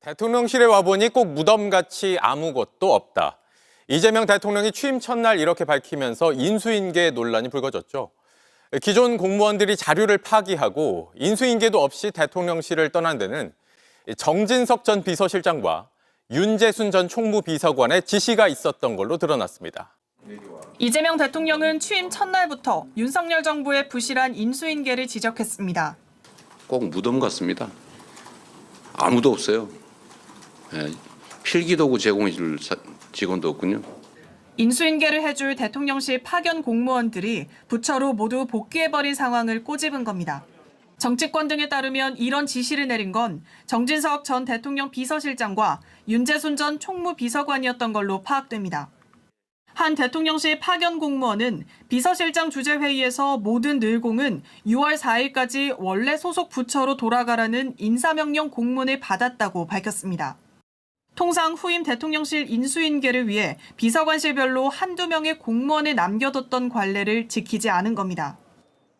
대통령실에 와보니 꼭 무덤같이 아무것도 없다. 이재명 대통령이 취임 첫날 이렇게 밝히면서 인수인계 논란이 불거졌죠. 기존 공무원들이 자료를 파기하고 인수인계도 없이 대통령실을 떠난 데는 정진석 전 비서실장과 윤재순 전 총무비서관의 지시가 있었던 걸로 드러났습니다. 이재명 대통령은 취임 첫날부터 윤석열 정부의 부실한 인수인계를 지적했습니다. 꼭 무덤 같습니다. 아무도 없어요. 예, 필기도구 제공해 줄 사- 직원도 없군요. 인수인계를 해줄 대통령실 파견 공무원들이 부처로 모두 복귀해버린 상황을 꼬집은 겁니다. 정치권 등에 따르면 이런 지시를 내린 건 정진석 전 대통령 비서실장과 윤재순 전 총무 비서관이었던 걸로 파악됩니다. 한 대통령실 파견 공무원은 비서실장 주재 회의에서 모든 늘공은 6월 4일까지 원래 소속 부처로 돌아가라는 인사명령 공문을 받았다고 밝혔습니다. 통상 후임 대통령실 인수인계를 위해 비서관실별로 한두 명의 공무원을 남겨뒀던 관례를 지키지 않은 겁니다.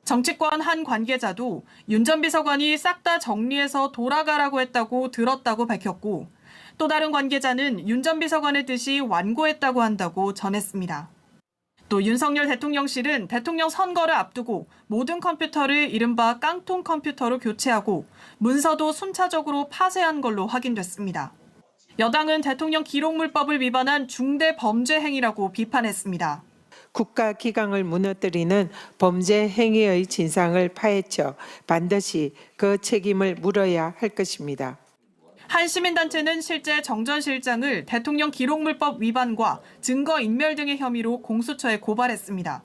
정치권 한 관계자도 윤 전 비서관이 싹 다 정리해서 돌아가라고 했다고 들었다고 밝혔고 또 다른 관계자는 윤 전 비서관의 뜻이 완고했다고 한다고 전했습니다. 또 윤석열 대통령실은 대통령 선거를 앞두고 모든 컴퓨터를 이른바 깡통 컴퓨터로 교체하고 문서도 순차적으로 파쇄한 걸로 확인됐습니다. 여당은 대통령 기록물법을 위반한 중대 범죄 행위라고 비판했습니다. 국가 기강을 무너뜨리는 범죄 행위의 진상을 파헤쳐 반드시 그 책임을 물어야 할 것입니다. 한 시민단체는 실제 정 전 실장을 대통령 기록물법 위반과 증거 인멸 등의 혐의로 공수처에 고발했습니다.